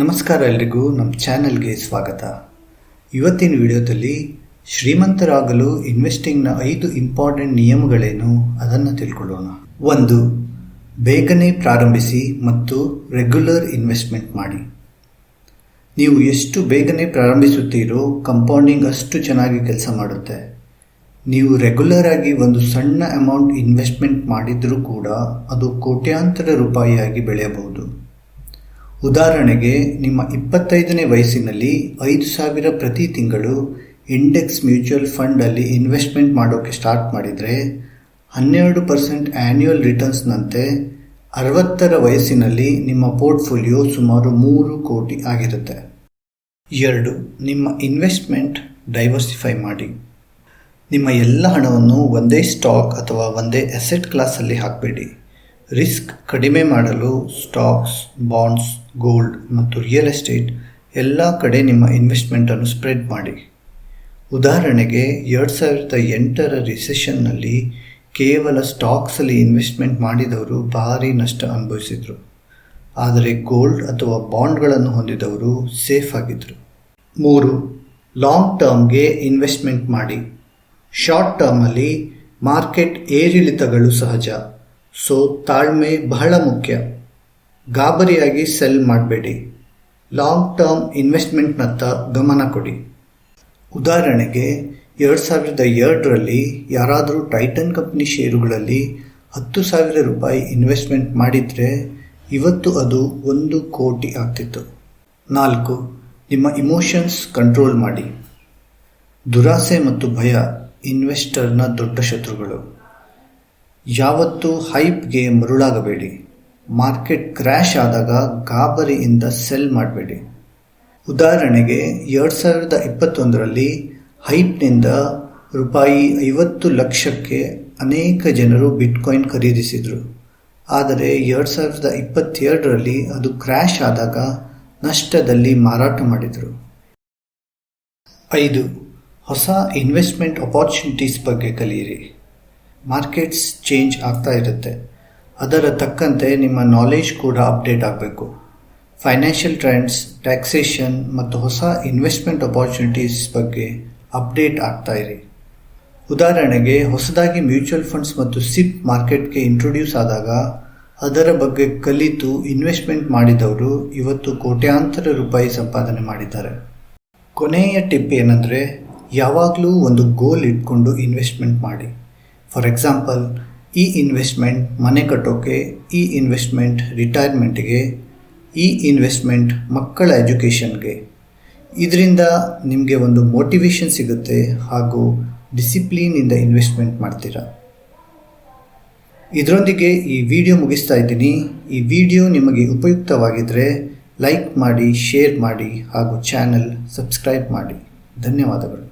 ನಮಸ್ಕಾರ ಎಲ್ರಿಗೂ ನಮ್ಮ ಚಾನೆಲ್ಗೆ ಸ್ವಾಗತ. ಇವತ್ತಿನ ವಿಡಿಯೋದಲ್ಲಿ ಶ್ರೀಮಂತರಾಗಲು ಇನ್ವೆಸ್ಟಿಂಗ್ನ ಐದು ಇಂಪಾರ್ಟೆಂಟ್ ನಿಯಮಗಳೇನು ಅದನ್ನು ತಿಳ್ಕೊಳ್ಳೋಣ. ಒಂದು, ಬೇಗನೆ ಪ್ರಾರಂಭಿಸಿ ಮತ್ತು ರೆಗ್ಯುಲರ್ ಇನ್ವೆಸ್ಟ್ಮೆಂಟ್ ಮಾಡಿ. ನೀವು ಎಷ್ಟು ಬೇಗನೆ ಪ್ರಾರಂಭಿಸುತ್ತೀರೋ ಕಂಪೌಂಡಿಂಗ್ ಅಷ್ಟು ಚೆನ್ನಾಗಿ ಕೆಲಸ ಮಾಡುತ್ತೆ. ನೀವು ರೆಗ್ಯುಲರ್ ಆಗಿ ಒಂದು ಸಣ್ಣ ಅಮೌಂಟ್ ಇನ್ವೆಸ್ಟ್ಮೆಂಟ್ ಮಾಡಿದರೂ ಕೂಡ ಅದು ಕೋಟ್ಯಾಂತರ ರೂಪಾಯಿಯಾಗಿ ಬೆಳೆಯಬಹುದು. ಉದಾಹರಣೆಗೆ, ನಿಮ್ಮ ಇಪ್ಪತ್ತೈದನೇ ವಯಸ್ಸಿನಲ್ಲಿ ಐದು ಸಾವಿರ ಪ್ರತಿ ತಿಂಗಳು ಇಂಡೆಕ್ಸ್ ಮ್ಯೂಚುವಲ್ ಫಂಡಲ್ಲಿ ಇನ್ವೆಸ್ಟ್ಮೆಂಟ್ ಮಾಡೋಕ್ಕೆ ಸ್ಟಾರ್ಟ್ ಮಾಡಿದರೆ, ಹನ್ನೆರಡು ಪರ್ಸೆಂಟ್ ಆ್ಯನ್ಯುಯಲ್ ರಿಟರ್ನ್ಸ್ನಂತೆ ಅರವತ್ತರ ವಯಸ್ಸಿನಲ್ಲಿ ನಿಮ್ಮ ಪೋರ್ಟ್ಫೋಲಿಯೋ ಸುಮಾರು ಮೂರು ಕೋಟಿ ಆಗಿರುತ್ತೆ. ಎರಡು, ನಿಮ್ಮ ಇನ್ವೆಸ್ಟ್ಮೆಂಟ್ ಡೈವರ್ಸಿಫೈ ಮಾಡಿ. ನಿಮ್ಮ ಎಲ್ಲ ಹಣವನ್ನು ಒಂದೇ ಸ್ಟಾಕ್ ಅಥವಾ ಒಂದೇ ಅಸೆಟ್ ಕ್ಲಾಸಲ್ಲಿ ಹಾಕಬೇಡಿ. ರಿಸ್ಕ್ ಕಡಿಮೆ ಮಾಡಲು ಸ್ಟಾಕ್ಸ್, ಬಾಂಡ್ಸ್, ಗೋಲ್ಡ್ ಮತ್ತು ರಿಯಲ್ ಎಸ್ಟೇಟ್ ಎಲ್ಲ ಕಡೆ ನಿಮ್ಮ ಇನ್ವೆಸ್ಟ್ಮೆಂಟನ್ನು ಸ್ಪ್ರೆಡ್ ಮಾಡಿ. ಉದಾಹರಣೆಗೆ, ಎರಡು ಸಾವಿರದ ಎಂಟರ ರಿಸೆಷನ್ನಲ್ಲಿ ಕೇವಲ ಸ್ಟಾಕ್ಸಲ್ಲಿ ಇನ್ವೆಸ್ಟ್ಮೆಂಟ್ ಮಾಡಿದವರು ಭಾರಿ ನಷ್ಟ ಅನುಭವಿಸಿದರು. ಆದರೆ ಗೋಲ್ಡ್ ಅಥವಾ ಬಾಂಡ್ಗಳನ್ನು ಹೊಂದಿದವರು ಸೇಫ್ ಆಗಿದ್ದರು ಮೂರು, ಲಾಂಗ್ ಟರ್ಮ್ಗೆ ಇನ್ವೆಸ್ಟ್ಮೆಂಟ್ ಮಾಡಿ. ಶಾರ್ಟ್ ಟರ್ಮಲ್ಲಿ ಮಾರ್ಕೆಟ್ ಏರಿಳಿತಗಳು ಸಹಜ. ಸೊ ತಾಳ್ಮೆ ಬಹಳ ಮುಖ್ಯ. ಗಾಬರಿಯಾಗಿ ಸೆಲ್ ಮಾಡಬೇಡಿ. ಲಾಂಗ್ ಟರ್ಮ್ ಇನ್ವೆಸ್ಟ್ಮೆಂಟ್ನತ್ತ ಗಮನ ಕೊಡಿ. ಉದಾಹರಣೆಗೆ, ಎರಡು ಸಾವಿರದ ಎರಡರಲ್ಲಿ ಯಾರಾದರೂ ಟೈಟನ್ ಕಂಪ್ನಿ ಷೇರುಗಳಲ್ಲಿ ಹತ್ತು ಸಾವಿರ ರೂಪಾಯಿ ಇನ್ವೆಸ್ಟ್ಮೆಂಟ್ ಮಾಡಿದರೆ, ಇವತ್ತು ಅದು ಒಂದು ಕೋಟಿ ಆಗ್ತಿತ್ತು. ನಾಲ್ಕು, ನಿಮ್ಮ ಇಮೋಷನ್ಸ್ ಕಂಟ್ರೋಲ್ ಮಾಡಿ. ದುರಾಸೆ ಮತ್ತು ಭಯ ಇನ್ವೆಸ್ಟರ್ನ ದೊಡ್ಡ ಶತ್ರುಗಳು. ಯಾವತ್ತೂ ಹೈಪ್ಗೆ ಮರುಳಾಗಬೇಡಿ. ಮಾರ್ಕೆಟ್ ಕ್ರ್ಯಾಶ್ ಆದಾಗ ಗಾಬರಿಯಿಂದ ಸೆಲ್ ಮಾಡಬೇಡಿ. ಉದಾಹರಣೆಗೆ, ಎರಡು ಸಾವಿರದ ಇಪ್ಪತ್ತೊಂದರಲ್ಲಿ ಹೈಪ್ನಿಂದ ರೂಪಾಯಿ ಐವತ್ತು ಲಕ್ಷಕ್ಕೆ ಅನೇಕ ಜನರು ಬಿಟ್ಕಾಯಿನ್ ಖರೀದಿಸಿದರು. ಆದರೆ, ಎರಡು ಸಾವಿರದ ಇಪ್ಪತ್ತೆರಡರಲ್ಲಿ ಅದು ಕ್ರ್ಯಾಶ್ ಆದಾಗ ನಷ್ಟದಲ್ಲಿ ಮಾರಾಟ ಮಾಡಿದರು. ಐದು, ಹೊಸ ಇನ್ವೆಸ್ಟ್ಮೆಂಟ್ ಅಪಾರ್ಚುನಿಟೀಸ್ ಬಗ್ಗೆ ಕಲಿಯಿರಿ. ಮಾರ್ಕೆಟ್ಸ್ ಚೇಂಜ್ ಆಗ್ತಾ ಇರುತ್ತೆ. ಅದರ ತಕ್ಕಂತೆ ನಿಮ್ಮ ನಾಲೆಜ್ ಕೂಡ ಅಪ್ಡೇಟ್ ಆಗಬೇಕು. ಫೈನಾನ್ಷಿಯಲ್ ಟ್ರೆಂಡ್ಸ್ ಟ್ಯಾಕ್ಸೇಷನ್ ಮತ್ತು ಹೊಸ ಇನ್ವೆಸ್ಟ್ಮೆಂಟ್ ಅಪಾರ್ಚುನಿಟೀಸ್ ಬಗ್ಗೆ ಅಪ್ಡೇಟ್ ಆಗ್ತಾ ಇರಿ. ಉದಾಹರಣೆಗೆ, ಹೊಸದಾಗಿ ಮ್ಯೂಚುವಲ್ ಫಂಡ್ಸ್ ಮತ್ತು ಸಿಪ್ ಮಾರ್ಕೆಟ್ಗೆ ಇಂಟ್ರೊಡ್ಯೂಸ್ ಆದಾಗ ಅದರ ಬಗ್ಗೆ ಕಲಿತು ಇನ್ವೆಸ್ಟ್ಮೆಂಟ್ ಮಾಡಿದವರು ಇವತ್ತು ಕೋಟ್ಯಾಂತರ ರೂಪಾಯಿ ಸಂಪಾದನೆ ಮಾಡಿದ್ದಾರೆ. ಕೊನೆಯ ಟಿಪ್ ಏನಂದರೆ, ಯಾವಾಗಲೂ ಒಂದು ಗೋಲ್ ಇಟ್ಕೊಂಡು ಇನ್ವೆಸ್ಟ್ಮೆಂಟ್ ಮಾಡಿ. ಫಾರ್ ಎಕ್ಸಾಂಪಲ್ ಈ ಇನ್ವೆಸ್ಟ್ಮೆಂಟ್ ಮನೆ ಕಟ್ಟೋಕೆ ಈ ಇನ್ವೆಸ್ಟ್ಮೆಂಟ್ ರಿಟೈರ್ಮೆಂಟ್ಗೆ ಈ ಇನ್ವೆಸ್ಟ್ಮೆಂಟ್ ಮಕ್ಕಳ ಎಜುಕೇಷನ್ಗೆ ಇದರಿಂದ ನಿಮಗೆ ಒಂದು ಮೋಟಿವೇಶನ್ ಸಿಗುತ್ತೆ ಹಾಗೂ ಡಿಸಿಪ್ಲೀನಿಂದ ಇನ್ವೆಸ್ಟ್ಮೆಂಟ್ ಮಾಡ್ತೀರಾ. ಇದರೊಂದಿಗೆ ಈ ವಿಡಿಯೋ ಮುಗಿಸ್ತಾ ಇದ್ದೀನಿ. ಈ ವಿಡಿಯೋ ನಿಮಗೆ ಉಪಯುಕ್ತವಾಗಿದ್ದರೆ ಲೈಕ್ ಮಾಡಿ ಶೇರ್ ಮಾಡಿ ಹಾಗೂ ಚಾನಲ್ ಸಬ್ಸ್ಕ್ರೈಬ್ ಮಾಡಿ. ಧನ್ಯವಾದಗಳು.